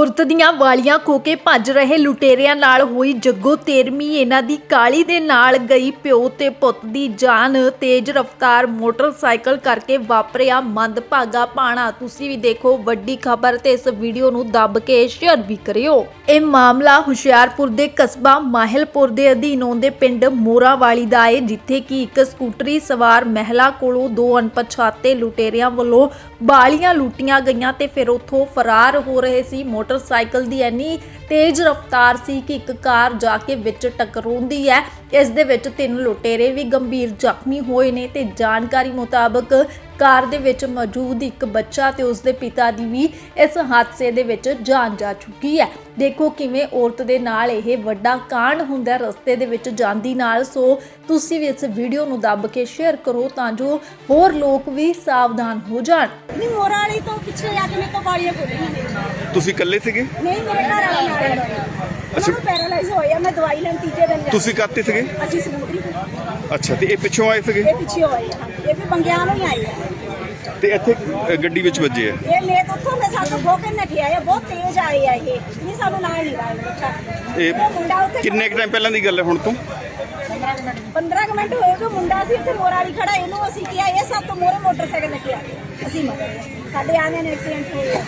ਔਰਤ ਦੀਆਂ ਵਾਲੀਆਂ ਖੋ ਕੇ ਭੱਜ ਰਹੇ ਲੁਟੇਰਿਆਂ ਨਾਲ ਹੋਈ ਜੱਗੋ ਤੇਰਵੀਂ। ਇਹਨਾਂ ਦੀ ਕਾਲੀ ਦੇ ਨਾਲ ਗਈ ਪਿਓ ਤੇ ਪੁੱਤ ਦੀ ਜਾਨ। ਤੇਜ਼ ਰਫ਼ਤਾਰ ਮੋਟਰਸਾਈਕਲ ਕਰਕੇ ਵਾਪਰਿਆ ਮੰਦਭਾਗਾ ਪਾਣਾ। ਤੁਸੀਂ ਵੀ ਦੇਖੋ ਵੱਡੀ ਖਬਰ ਤੇ ਇਸ ਵੀਡੀਓ ਨੂੰ ਦੱਬ ਕੇ ਸ਼ੇਅਰ ਵੀ ਕਰਿਓ। ਇਹ ਮਾਮਲਾ ਹੁਸ਼ਿਆਰਪੁਰ ਦੇ ਕਸਬਾ ਮਾਹਿਲਪੁਰ ਦੇ ਅਧੀਨ ਆਉਂਦੇ ਪਿੰਡ ਮੋਰਾਵਾਲੀ ਦਾ ਹੈ ਜਿੱਥੇ ਕਿ ਇੱਕ ਸਕੂਟਰੀ ਸਵਾਰ ਮਹਿਲਾ ਕੋਲੋਂ ਦੋ ਅਣਪਛਾਤੇ ਲੁਟੇਰਿਆਂ ਵੱਲੋਂ ਬਾਲੀਆਂ ਲੁੱਟੀਆਂ ਗਈਆਂ ਤੇ ਫਿਰ ਉੱਥੋਂ ਫਰਾਰ ਹੋ ਰਹੇ ਸੀ। ਮੋਟਰਸਾਈਕਲ ਦੀ ਇੰਨੀ ਤੇਜ਼ ਰਫ਼ਤਾਰ ਸੀ ਕਿ ਇੱਕ ਕਾਰ ਜਾ ਕੇ ਵਿੱਚ ਟਕਰਾਉਂਦੀ ਹੈ। ਇਸ ਦੇ ਵਿੱਚ ਤਿੰਨ ਲੁਟੇਰੇ ਵੀ ਗੰਭੀਰ ਜ਼ਖਮੀ ਹੋਏ ਨੇ ਤੇ ਜਾਣਕਾਰੀ ਮੁਤਾਬਕ ਕਾਰ ਦੇ ਵਿੱਚ ਮੌਜੂਦ ਇੱਕ ਬੱਚਾ ਤੇ ਉਸ ਦੇ ਪਿਤਾ ਦੀ ਵੀ ਇਸ ਹਾਦਸੇ ਦੇ ਵਿੱਚ ਜਾਨ ਜਾ ਚੁੱਕੀ ਹੈ। ਦੇਖੋ ਕਿਵੇਂ ਔਰਤ ਦੇ ਨਾਲ ਇਹ ਵੱਡਾ ਕਾਂਡ ਹੁੰਦਾ ਰਸਤੇ ਦੇ ਵਿੱਚ ਜਾਂਦੀ ਨਾਲ। ਸੋ ਤੁਸੀਂ ਵੀ ਇਸ ਵੀਡੀਓ ਨੂੰ ਦੱਬ ਕੇ ਸ਼ੇਅਰ ਕਰੋ ਤਾਂ ਜੋ ਹੋਰ ਲੋਕ ਵੀ ਸਾਵਧਾਨ ਹੋ ਜਾਣ। ਨਹੀਂ ਮੋਰਾ ਵਾਲੀ ਤੋਂ ਪਿੱਛੇ ਜਾ ਕੇ ਮੇਰੇ ਤੋਂ ਨੇ। ਤੁਸੀਂ ਇਕੱਲੇ ਸੀਗੇ? ਨਹੀਂ ਮੇਰੇ ਘਰ ਵਾਲਾ ਉਹਨਾਂ ਨੂੰ ਪੈਰਾਲਾਈਜ਼ ਹੋਇਆ ਮੈਂ ਦਵਾਈ ਲੈਣ ਤੀਜੇ ਦਿਨ ਜਾ ਤੁਸੀਂ ਕਾਤੇ ਸੀਗੇ? ਅਸੀਂ ਤੇ ਅੱਛਾ ਤੇ ਇਹ ਪਿੱਛੋਂ ਆਏ ਸੀਗੇ? ਇਹ ਪਿੱਛੇ ਹੋਏ ਆ ਇਹ ਵੀ ਬੰਗਿਆਂ ਨੂੰ ਹੀ ਆਈ ਆ। ਤੇ ਇੱਥੇ ਅ, ਗੱਡੀ ਵਿੱਚ ਵੱਜੇ ਆ? ਇਹ ਮੇਰੇ ਤੋਂ ਉੱਥੋਂ ਮੈਂ ਸਾਨੂੰ ਖੋ ਕੇ ਨੱਠਿਆ ਇਹ ਬਹੁਤ ਤੇਜ਼ ਆਏ ਆ ਇਹ। ਨਹੀਂ ਸਾਨੂੰ ਨਾਲ ਨਹੀਂ ਲਾਇਆ ਇਹ ਉਹ ਮੁੰਡਾ ਉੱਥੇ ਕਿੰਨੇ ਕੁ ਟਾਈਮ ਪਹਿਲਾਂ ਦੀ ਗੱਲ ਹੈ ਹੁਣ ਤੋਂ? 15 ਕੁ ਮਿੰਟ ਹੋਏ ਉਹ ਮੁੰਡਾ ਸੀ ਇੱਥੇ ਮੋਰਾ ਵਾਲੀ ਖੜਾ ਇਹਨੂੰ ਅਸੀਂ ਕਿਹਾ ਇਹ ਸਭ ਤੋਂ ਮੋਰੇ ਮੋਟਰਸਾਈਕਲ ਲੈ ਕੇ ਆ ਅਸੀਂ ਮਗਰ ਸਾਡੇ ਆਨੇ ਨੇ ਐਕਸੀਡੈਂਟ ਹੋ ਗਿਆ।